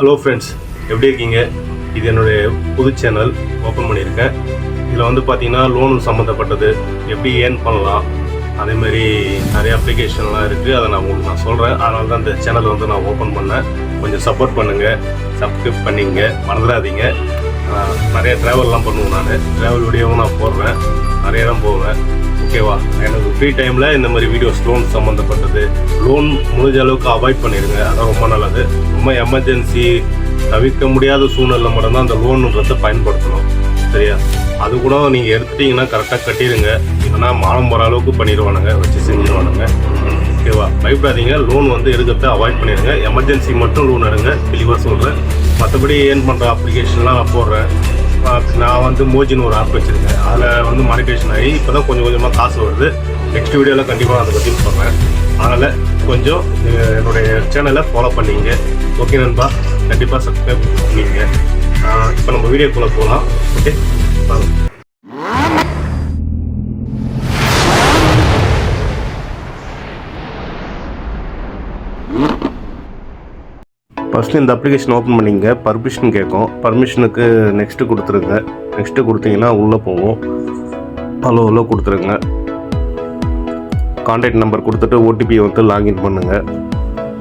Hello friends எப்படி இருக்கீங்க? இது என்னுடைய புது சேனல் ஓப்பன் பண்ணியிருக்கேன். இதில் வந்து பார்த்தீங்கன்னா லோன் சம்மந்தப்பட்டது எப்படி ஏர்ன் பண்ணலாம் அதே மாதிரி நிறைய அப்ளிகேஷன்லாம் இருக்குது அதை நான் உங்களுக்கு நான் சொல்கிறேன் அதனால தான் இந்த சேனல் வந்து நான் ஓப்பன் பண்ணேன். கொஞ்சம் சப்போர்ட் பண்ணுங்கள் சப்ஸ்கிரைப் பண்ணிங்க மறந்துடாதீங்க. நிறைய ட்ராவல்லாம் பண்ணுவேன் நான். ட்ராவல் வீடியோவும் நான் போடுறேன். நிறைய தான் போவேன். ஓகேவா எனக்கு ஃப்ரீ டைமில் இந்த மாதிரி வீடியோஸ் லோன் சம்மந்தப்பட்டது லோன் முடிஞ்ச அளவுக்கு அவாய்ட் பண்ணிடுங்க. அதான் ரொம்ப நல்லது. ரொம்ப எமர்ஜென்சி தவிர்க்க முடியாத சூழ்நிலை மட்டும்தான் அந்த லோனுன்றதை பயன்படுத்தணும். சரியா? அது கூட நீங்கள் எடுத்துட்டீங்கன்னா கரெக்டாக கட்டிடுங்க. இல்லைன்னா மானம் போகிற அளவுக்கு பண்ணிடுவானுங்க. வச்சு செஞ்சிருவானுங்க ஓகேவா? பயப்படாதீங்க லோன் வந்து எடுக்கிறத அவாய்ட் பண்ணிடுங்க. எமர்ஜென்சி மட்டும் லோன் எடுங்க. தெளிவாக சொல்கிறேன் மற்றபடி ஏன் பண்ணுற அப்ளிகேஷன்லாம் நான் போடுறேன். நான் வந்து மோஜின்னு ஒரு ஆப் வச்சுருக்கேன். அதில் வந்து மானிட்டேஷன் ஆகி இப்போ தான் கொஞ்சம் கொஞ்சமாக காசு வருது. நெக்ஸ்ட் வீடியோவில் கண்டிப்பாக அதை பற்றி சொல்கிறேன் அதனால் கொஞ்சம் என்னுடைய சேனலை ஃபாலோ பண்ணிங்க. ஓகே நண்பா? கண்டிப்பாக சப்ஸ்கிரைப் பண்ணிங்க இப்போ நம்ம வீடியோக்குள்ளே போகலாம் ஓகே வாங்க ஃபஸ்ட்டு இந்த அப்ளிகேஷன் ஓப்பன் பண்ணிங்க பர்மிஷன் கேட்கும். பர்மிஷனுக்கு நெக்ஸ்ட்டு கொடுத்துருங்க. நெக்ஸ்ட்டு கொடுத்தீங்கன்னா உள்ளே போவோம். ஹலோ ஹலோ கொடுத்துருங்க. கான்டாக்ட் நம்பர் கொடுத்துட்டு ஓடிபி வந்து லாகின் பண்ணுங்கள்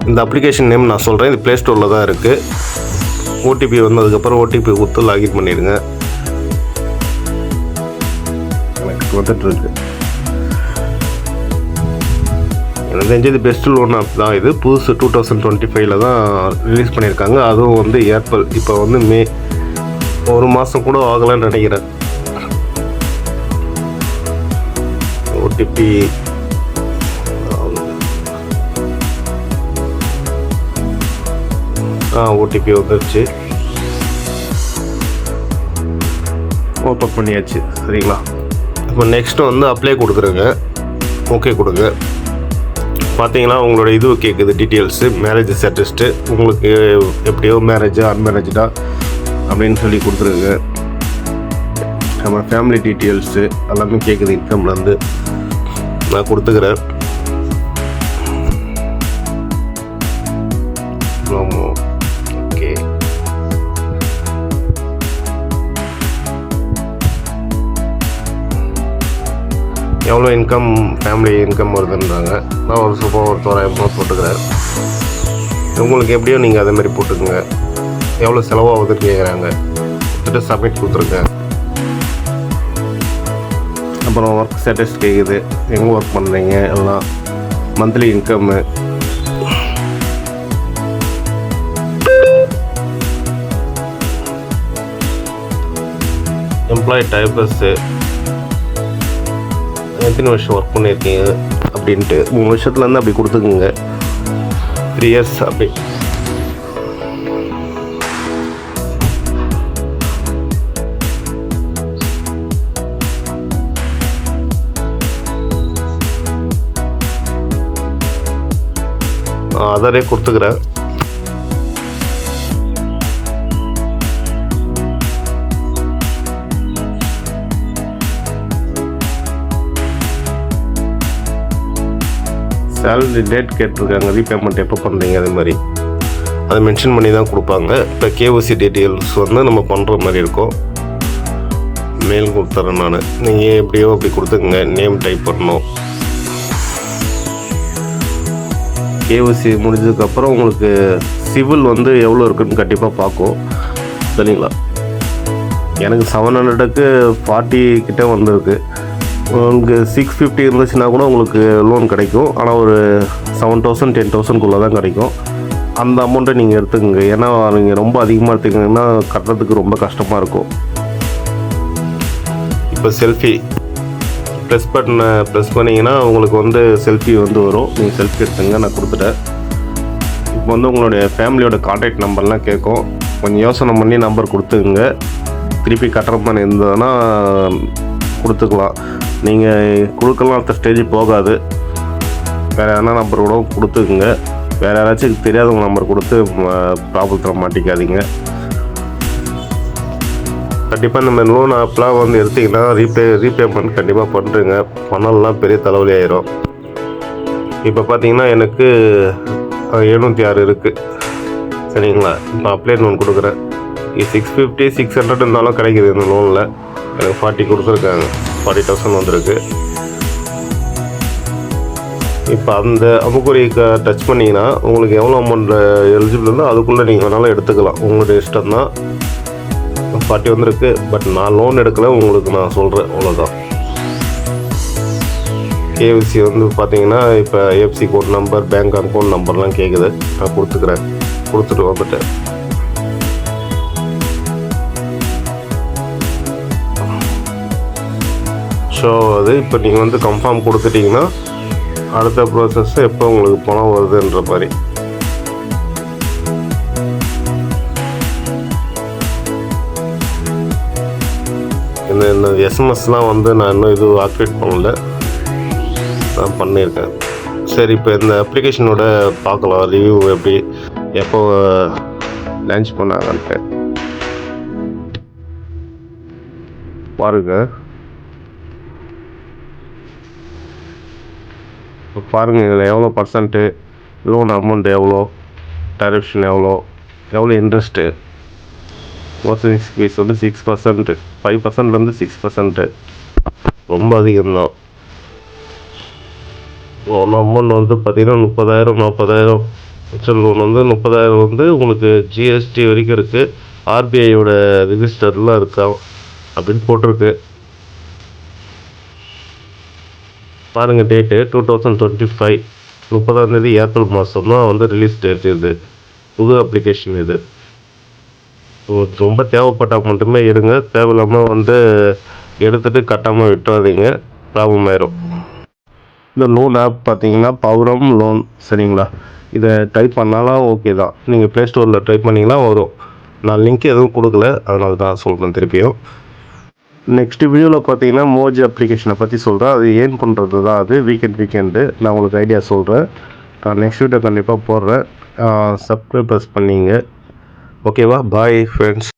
இந்த அப்ளிகேஷன் நேம் நான் சொல்கிறேன் இது ப்ளே ஸ்டோரில் தான் இருக்குது ஓடிபி வந்ததுக்கப்புறம் ஓடிபி கொடுத்து லாகின் பண்ணிடுங்க. எனக்கு வந்துட்டுருக்கு எனக்கு தெரிஞ்சது பெஸ்ட் லோன் ஆப் தான் இது. புதுசு டூ தௌசண்ட் டுவெண்ட்டி ஃபைவ்ல தான் ரிலீஸ் பண்ணியிருக்காங்க. அதுவும் வந்து ஏர்டெல் இப்போ வந்து மே ஒரு மாதம் கூட ஆகலைன்னு நினைக்கிறேன். ஓடிபி ஆ ஓடிபி வந்துருச்சு. ஓப்பன் பண்ணியாச்சு சரிங்களா? இப்போ நெக்ஸ்ட்டு வந்து அப்ளை கொடுக்குறேங்க. ஓகே கொடுங்க. பார்த்தீங்கன்னா உங்களோட இது கேட்குது டீட்டெயில்ஸு மேரேஜ் ஸ்டேட்டஸ்ட்டு உங்களுக்கு எப்படியோ மேரேஜா அன்மேரேஜா அப்படின்னு சொல்லி கொடுத்துருங்க நம்ம ஃபேமிலி டீட்டெயில்ஸு எல்லாமே கேட்குது இன்கம்லேருந்து நான் கொடுத்துக்கிறேன். எவ்வளோ இன்கம் ஃபேமிலி இன்கம் வருதுன்றாங்க. நான் ஒரு சும்மா ஒரு தோராயமாக போட்டுக்கிறேன் உங்களுக்கு எப்படியோ நீங்கள் அதே மாதிரி போட்டுக்கோங்க. எவ்வளோ செலவாகுதுன்னு கேட்குறாங்க கொடுத்துட்டு சப்மிட் கொடுத்துருங்க. அப்புறம் ஒர்க் ஸ்டேட்டஸ் கேட்குது எங்கே ஒர்க் பண்ணுறீங்க எல்லாம் மந்த்லி இன்கம்மு எம்ப்ளாயி டைப்பஸ்ஸு எத்தனை வருஷம் ஒர்க் பண்ணியிருக்கீங்க அப்படின்ட்டு? மூணு வருஷத்துலேருந்து அப்படி கொடுத்துக்குங்க. த்ரீ இயர்ஸ் அப்படி. அதரே கொடுத்துக்கிறேன். சேலரி டேட் கேட்டிருக்காங்க ரீபேமெண்ட் எப்போ பண்ணுறீங்க அதே மாதிரி. அதை மென்ஷன் பண்ணி தான் கொடுப்பாங்க. இப்போ கேஓசி டீட்டெயில்ஸ் வந்து நம்ம பண்ணுற மாதிரி இருக்கும். மெயில் கொடுத்துட்றேன் நான். நீங்கள் எப்படியோ அப்படி கொடுத்துக்குங்க. நேம் டைப் பண்ணணும். கேஓசி முடிஞ்சதுக்கப்புறம் உங்களுக்கு சிவில் வந்து எவ்வளோ இருக்குன்னு கண்டிப்பாக பார்க்கும். சரிங்களா? எனக்கு செவன் ஹண்ட்ரடுக்கு ஃபார்ட்டி கிட்டே வந்திருக்கு. உங்களுக்கு சிக்ஸ் ஃபிஃப்டி இருந்துச்சுன்னா கூட உங்களுக்கு லோன் கிடைக்கும். ஆனால் ஒரு செவன் தௌசண்ட் டென் தௌசண்ட்குள்ளே தான் கிடைக்கும். அந்த அமௌண்ட்டை நீங்கள் எடுத்துக்கோங்க. ஏன்னா நீங்கள் ரொம்ப அதிகமாக எடுத்துக்கிங்கன்னா கட்டுறதுக்கு ரொம்ப கஷ்டமாக இருக்கும். இப்போ செல்ஃபி ப்ரெஸ் பண்ண ப்ரெஸ் பண்ணிங்கன்னா உங்களுக்கு வந்து செல்ஃபி வந்து வரும். நீங்கள் செல்ஃபி எடுத்துங்க நான் கொடுத்துட்டேன். இப்போ வந்து உங்களுடைய ஃபேமிலியோட காண்டாக்ட் நம்பர்லாம் கேட்கும். கொஞ்சம் யோசனை பண்ணி நம்பர் கொடுத்துக்குங்க. திருப்பி கட்டுற மாதிரி இருந்ததுன்னா கொடுத்துக்கலாம். நீங்கள் கொடுக்கலாம் அடுத்த ஸ்டேஜ் போகாது. வேறு எதனா நம்பர் கூட கொடுத்துக்குங்க. வேறு யாராச்சும் தெரியாதவங்க நம்பர் கொடுத்து ப்ராப்ளத்தில் மாட்டிக்காதீங்க. கண்டிப்பாக இந்த மாதிரி லோன் ஆப்லாம் வந்து எடுத்திங்கன்னா ரீபே ரீபேமெண்ட் கண்டிப்பாக பண்ணுறேங்க பண்ணலாம் பெரிய தலைவலி ஆயிரும். இப்போ பார்த்தீங்கன்னா எனக்கு எழுநூற்றி ஆறு இருக்குது சரிங்களா? இப்போ அப்ளை லோன் கொடுக்குறேன். சிக்ஸ் ஃபிஃப்டி சிக்ஸ் ஹண்ட்ரட் இருந்தாலும் கிடைக்குது இந்த லோனில் எனக்கு ஃபார்ட்டி கொடுத்துருக்காங்க. ஃபார்ட்டி தௌசண்ட் வந்திருக்கு. இப்போ அந்த அமுக்குறி டச் பண்ணிங்கன்னா உங்களுக்கு எவ்வளோ அமௌண்ட் எலிஜிபிள் இருந்தோ அதுக்குள்ளே நீங்கள் வேணாலும் எடுத்துக்கலாம். உங்களுடைய இஷ்டம் தான் ஃபார்ட்டி வந்திருக்கு பட் நான் லோன் எடுக்கல உங்களுக்கு நான் சொல்கிறேன் அவ்வளோதான் கேவிசி வந்து பார்த்தீங்கன்னா இப்போ IFSC code number bank account நம்பர்லாம் கேட்குது நான் கொடுத்துக்கிறேன். கொடுத்துட்டு வந்துட்டேன். ஷோ அது இப்போ நீங்கள் வந்து கன்ஃபார்ம் கொடுத்துட்டிங்கன்னா அடுத்த ப்ராசஸ் எப்போ உங்களுக்கு பணம் வருதுன்ற மாதிரி. இந்த இந்த எஸ்எம்எஸ்லாம் வந்து நான் இன்னும் இது ஆக்டிவேட் பண்ணல. நான் பண்ணியிருக்கேன். சரி இப்போ இந்த அப்ளிகேஷனோட பார்க்கலாம். ரிவ்யூ எப்படி எப்போ லான்ச் பண்ணாங்கன்ட்டு. பாருங்கள் இப்போ பாருங்கள் இதில் எவ்வளோ பர்சன்ட்டு லோன் அமௌண்ட் எவ்வளோ? டைரக்ஷன் எவ்வளோ? எவ்வளோ இன்ட்ரெஸ்ட்டு ப்ரோசஸிங் ஃபீஸ் வந்து சிக்ஸ் பர்சன்ட்டு ஃபைவ் பர்சன்ட்லேருந்து சிக்ஸ் பர்சன்ட்டு ரொம்ப அதிகம்தான் லோன் அமௌண்ட் வந்து பார்த்திங்கன்னா முப்பதாயிரம் நாற்பதாயிரம் மிச்சம் லோன் வந்து முப்பதாயிரம் வந்து உங்களுக்கு ஜிஎஸ்டி வரைக்கும் இருக்குது ஆர்பிஐயோட ரிஜிஸ்டர்லாம் இருக்கா அப்படின்னு போட்டிருக்கு. பாருங்கள் date two thousand twenty five முப்பதாந்தேதி April மாதம் தான் வந்து ரிலீஸ் டேட் இது. புது அப்ளிகேஷன் இது. ஸோ ரொம்ப தேவைப்பட்டால் மட்டுமே எடுங்க. தேவையில்லாமல் வந்து எடுத்துகிட்டு கட்டாமல் விட்டுறாதீங்க. ப்ராப்ளம் ஆயிரும். இந்த லோன் ஆப் பார்த்தீங்கன்னா பவரம் லோன் சரிங்களா? இதை டைப் பண்ணாலும் ஓகே தான். நீங்கள் ப்ளே ஸ்டோரில் டைப் பண்ணிங்கன்னா வரும். நான் லிங்க் எதுவும் கொடுக்கல. அதனால தான் சொல்கிறேன் திருப்பியும். நெக்ஸ்ட் வீடியோவில் பார்த்தீங்கன்னா மோஜி அப்ளிகேஷனை பற்றி சொல்கிறேன் அது ஏன் பண்ணுறது தான் அது? வீக்கெண்ட் வீக்கெண்டு நான் உங்களுக்கு ஐடியா சொல்கிறேன் நான் நெக்ஸ்ட் வீடியோ கண்டிப்பாக போடுறேன். சப்ஸ்கிரைபர்ஸ் பண்ணிங்க. ஓகேவா பாய் ஃப்ரெண்ட்ஸ்